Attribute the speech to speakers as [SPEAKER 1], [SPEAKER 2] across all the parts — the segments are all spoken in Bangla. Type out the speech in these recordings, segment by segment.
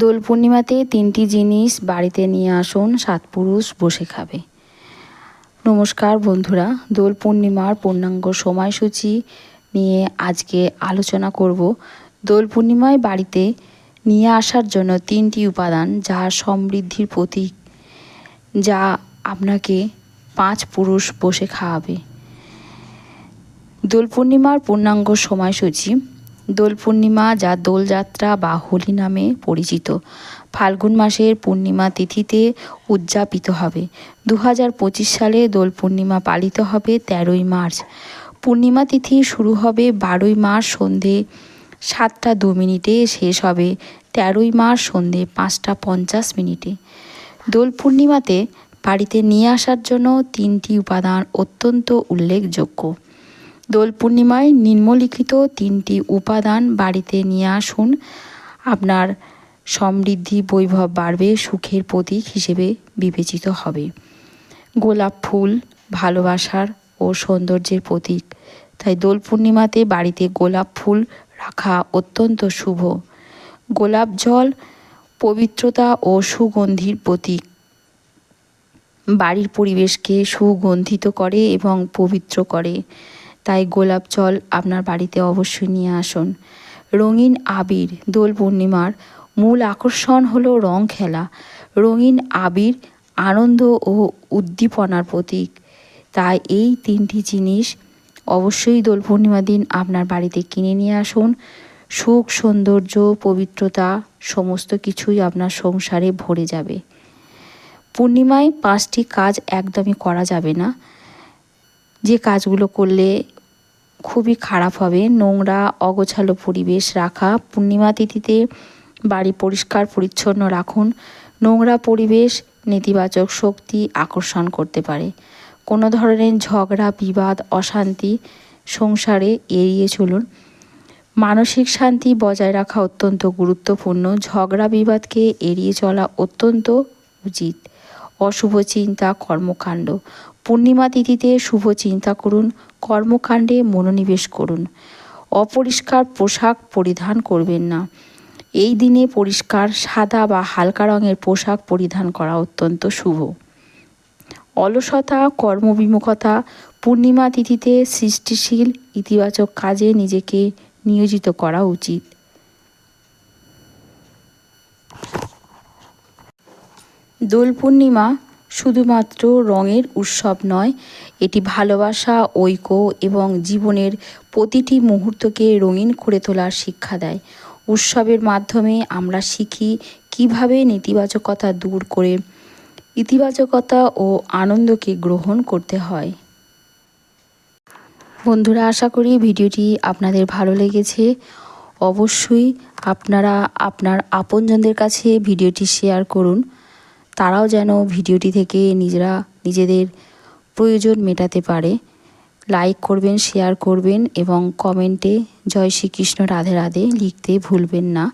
[SPEAKER 1] দোল পূর্ণিমাতে তিনটি জিনিস বাড়িতে নিয়ে আসুন, সাত পুরুষ বসে খাবে। নমস্কার বন্ধুরা, দোল পূর্ণিমার পূর্ণাঙ্গ সময়সূচি নিয়ে আজকে আলোচনা করব। দোল পূর্ণিমায় বাড়িতে নিয়ে আসার জন্য তিনটি উপাদান, যা সমৃদ্ধির প্রতীক, যা আপনাকে পাঁচ পুরুষ বসে খাওয়াবে। দোল পূর্ণিমার পূর্ণাঙ্গ সময়সূচি দোল পূর্ণিমা যা দোলযাত্রা বা হোলি নামে পরিচিত। ফাল্গুন মাসের পূর্ণিমা তিথিতে উদযাপিত হবে। দু হাজার পঁচিশ সালে দোল পূর্ণিমা পালিত হবে তেরোই মার্চ। পূর্ণিমা তিথি শুরু হবে বারোই মার্চ সন্ধে সাতটা দু মিনিটে, শেষ হবে তেরোই মার্চ সন্ধে পাঁচটা পঞ্চাশ মিনিটে। দোল পূর্ণিমাতে বাড়িতে নিয়ে আসার জন্য তিনটি উপাদান অত্যন্ত উল্লেখযোগ্য। দোল পূর্ণিমায় নিম্নলিখিত তিনটি উপাদান বাড়িতে নিয়ে আসুন। আপনার সমৃদ্ধি বৈভব বাড়বে, সুখের প্রতীক হিসেবে বিবেচিত হবে। গোলাপ ফুল ভালোবাসার ও সৌন্দর্যের প্রতীক। তাই দোল পূর্ণিমাতে বাড়িতে গোলাপ ফুল রাখা অত্যন্ত শুভ। গোলাপ জল পবিত্রতা ও সুগন্ধির প্রতীক। বাড়ির পরিবেশকে সুগন্ধিত করে এবং পবিত্র করে। তাই গোলাপ জল আপনার বাড়িতে অবশ্যই নিয়ে আসুন। রঙিন আবির, দোল পূর্ণিমার মূল আকর্ষণ হলো রং খেলা। রঙিন আবির আনন্দ ও উদ্দীপনার প্রতীক। তাই এই তিনটি জিনিস অবশ্যই দোল পূর্ণিমার দিন আপনার বাড়িতে কিনে নিয়ে আসুন। সুখ, সৌন্দর্য, পবিত্রতা সমস্ত কিছুই আপনার সংসারে ভরে যাবে। পূর্ণিমায় পাঁচটি কাজ একদমই করা যাবে না। যে কাজগুলো করলে খুবই খারাপ হবে। নোংরা, অগোছালো পরিবেশ রাখা, পূর্ণিমা তিথিতে বাড়ি পরিষ্কার, পরিচ্ছন্ন রাখুন। নোংরা পরিবেশ নেতিবাচক শক্তি আকর্ষণ করতে পারে। কোনো ধরনের ঝগড়া, বিবাদ, অশান্তি সংসারে এড়িয়ে চলুন। মানসিক শান্তি বজায় রাখা অত্যন্ত গুরুত্বপূর্ণ। ঝগড়া, বিবাদকে এড়িয়ে চলা অত্যন্ত উচিত। অশুভ চিন্তা কর্মকাণ্ড। পূর্ণিমা তিথিতে শুভ চিন্তা করুন, কর্মকাণ্ডে মনোনিবেশ করুন। অপরিষ্কার পোশাক পরিধান করবেন না। এই দিনে পরিষ্কার সাদা বা হালকা রঙের পোশাক পরিধান করা অত্যন্ত শুভ। অলসতা, কর্মবিমুখতা, পূর্ণিমা তিথিতে সৃষ্টিশীল ইতিবাচক কাজে নিজেকে নিয়োজিত করা উচিত। দোল পূর্ণিমা শুধুমাত্র রঙের উৎসব নয়, এটি ভালোবাসা, ঐক্য এবং জীবনের প্রতিটি মুহূর্তকে রঙিন করে তোলার শিক্ষা দেয়। উৎসবের মাধ্যমে আমরা শিখি কীভাবে নেতিবাচকতা দূর করে ইতিবাচকতা ও আনন্দকে গ্রহণ করতে হয়। বন্ধুরা, আশা করি ভিডিওটি আপনাদের ভালো লেগেছে। অবশ্যই আপনারা আপনার আপনজনদের কাছে ভিডিওটি শেয়ার করুন। তারাও যেন ভিডিওটি থেকে নিজেরা নিজেদের প্রয়োজন মেটাতে পারে। লাইক করবেন শেয়ার করবেন এবং কমেন্টে জয় শ্রীকৃষ্ণ, রাধে রাধে লিখতে ভুলবেন না।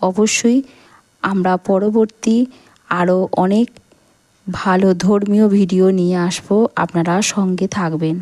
[SPEAKER 1] অবশ্যই আমরা পরবর্তী আরও অনেক ভালো ধর্মীয় ভিডিও নিয়ে আসব। আপনারা সঙ্গে থাকবেন।